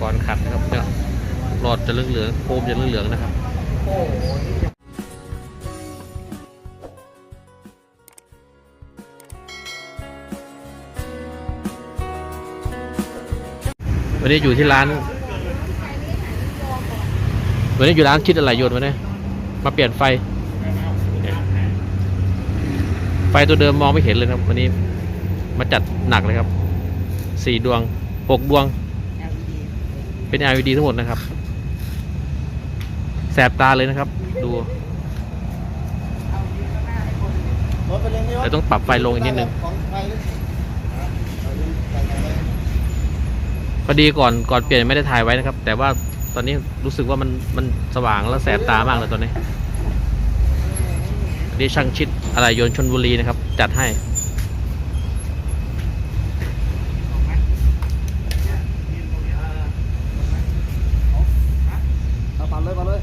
ก่อนขัดนะครับเนี่ยหลอดจะเหลืองๆโคมจะเหลืองๆนะครับวันนี้อยู่ที่ร้าน วันนี้อยู่ร้านชิดอะไรโยนมาเนี่ยมาเปลี่ยนไฟ ไฟตัวเดิมมองไม่เห็นเลยครับ วันนี้มาจัดหนักเลยครับสี่ดวงหกดวง เป็น LED ทั้งหมดนะครับ แสบตาเลยนะครับ ดูเลยวะแต่ต้องปรับไฟลงอีกนิดนึงพอดีก่อนก่อนเปลี่ยนไม่ได้ถ่ายไว้นะครับ แต่ว่าตอนนี้รู้สึกว่ามันมันสว่างแล้วแสบตามากเลยตอนนี้นี่ช่างชิดอะไรยนชนบุรีนะครับ จัดให้ เอาปัดเลยปัดเลย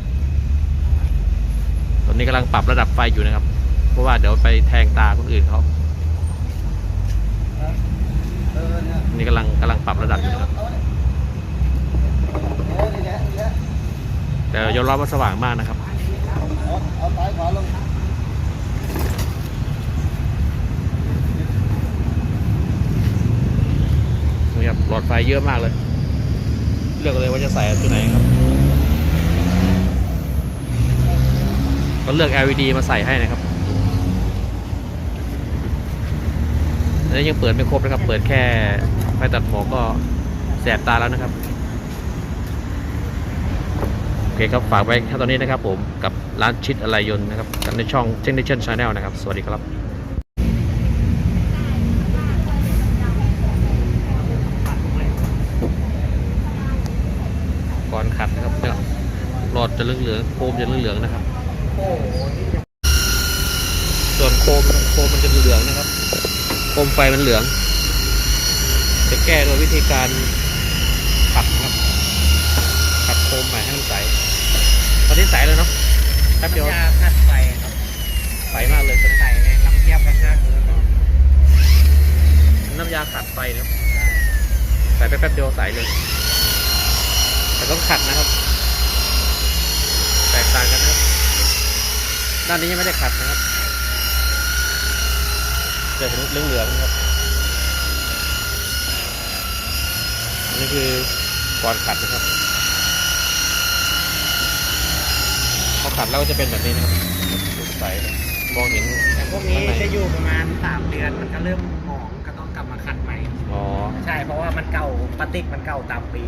ตอนนี้กำ ลังปรับระดับไฟอยู่นะครับ เพราะว่าเดี๋ยวไปแทงตาคนอื่นเขานี่กำลังกำลังปรับระดับอยู่นะครับเอาเนี่ยเออนี่แต่ยอมรับว่าสว่างมากนะครับเอาเอาซ้ายขวาลงนี่ครับหลอดไฟเยอะมากเลย เลือกเลยว่าจะใส่ตัวไหนครับ ก็เลือก LED มาใส่ให้นะครับแล้วยังเปิดไม่ครบนะครับ เปิดแค่ไฟตัดหมอกก็แสบตาแล้วนะครับ โอเคครับ ฝากไว้แค่ตอนนี้นะครับผมกับร้านชิดอะไรยนต์นะครับกับในช่อง Technician Channel นะครับ สวัสดีครับก่อนขัดนะครับเนี่ยหลอดจะเหลืองๆโคมจะเหลืองๆนะครับ ส่วนโคมโคมมันจะเหลืองนะครับ โคมไฟมันเหลือง จะแก้โดยวิธีการขัดนะครับขัดโคมใหม่ให้มันใส ตอนนี้ใสแล้วเนาะแป๊บเดียวน้ำยาขัดไฟครับใสมากเลยตอนนี้ใส่ในน้ำเทียบกันห้าเกลือก่อนน้ำยาขัดไฟนะครับใส่ไปแป๊บเดียวใสเลย แต่ต้องขัดนะครับ แตกต่างกันนะครับ ด้านนี้ยังไม่ได้ขัดนะครับจะเห็นเหลืองๆนะครับอันนี้คือก่อนขัดนะครับพอขัดแล้วก็จะเป็นแบบนี้นะครับใสเลยมองเห็นแต่พวกนี้ข้างในจะอยู่ประมาณสามเดือนมันก็เริ่มหมองก็ต้องกลับมาขัดใหม่อ๋อใช่เพราะว่ามันเก่าพลาสติกมันเก่าตามปี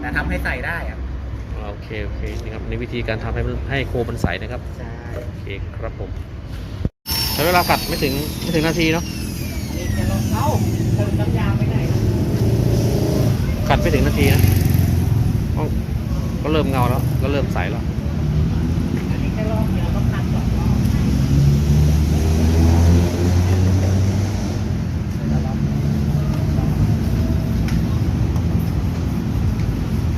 แต่ทำให้ใส่ได้อะ โอเคโอเคนี่ครับในวิธีการทำให้มันให้โคมมันใสนะครับใช่โอเคครับผมใช้เวลาขัดไม่ถึงไม่ถึงนาทีเนาะอันนี้แค่ลองเข้าเติมน้ำยาไปไหนขัดไม่ถึงนาทีนะก็ก็เริ่มเงาแล้วก็เริ่มใสแล้ว อันนี้แค่ลองเดียวต้องขัดสองรอบ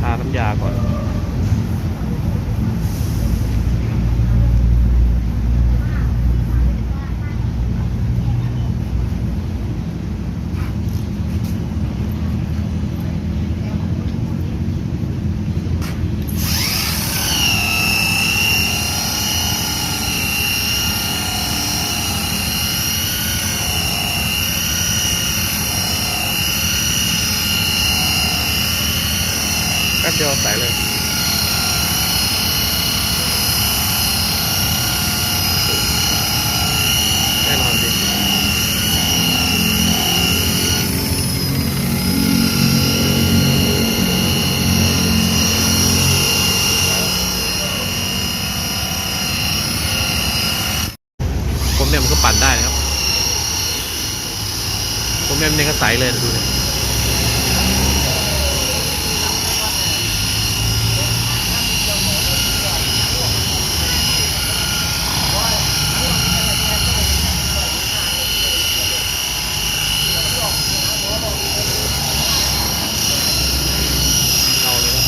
ทาน้ำยาก่อน แป๊บเดียวใสเลยแน่นอนดิผมเนี่ยมันก็ปั่นได้นะครับผมเนี่ยมันก็ใสเลยดูเนี่ย เอาเลยนะ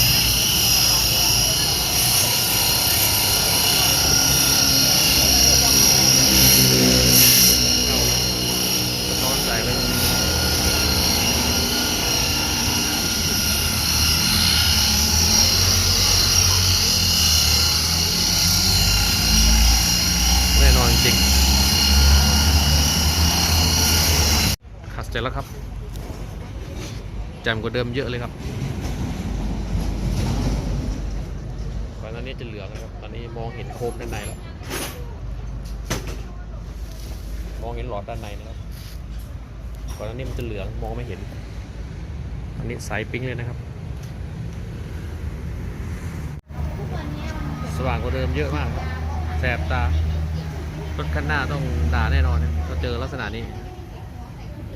เอาเลยสะท้อนสายไป ร็จแล้วครับแจ่มกว่าเดิมเยอะเลยครับก่อนหน้านี้จะเหลืองนะครับ ตอนนี้มองเห็นโคมด้านในแล้ว มองเห็นหลอดด้านในนะครับ ก่อนหน้านี้มันจะเหลืองมองไม่เห็น อันนี้ใสปิ๊งเลยนะครับ สว่างกว่าเดิมเยอะมากครับแสบตารถคันหน้าต้องด่าแน่นอนนะถ้าเจอลักษณะนี้ โอเค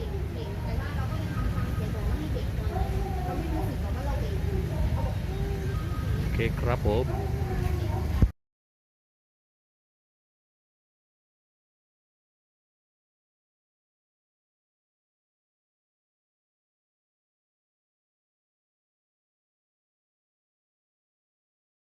ครับผม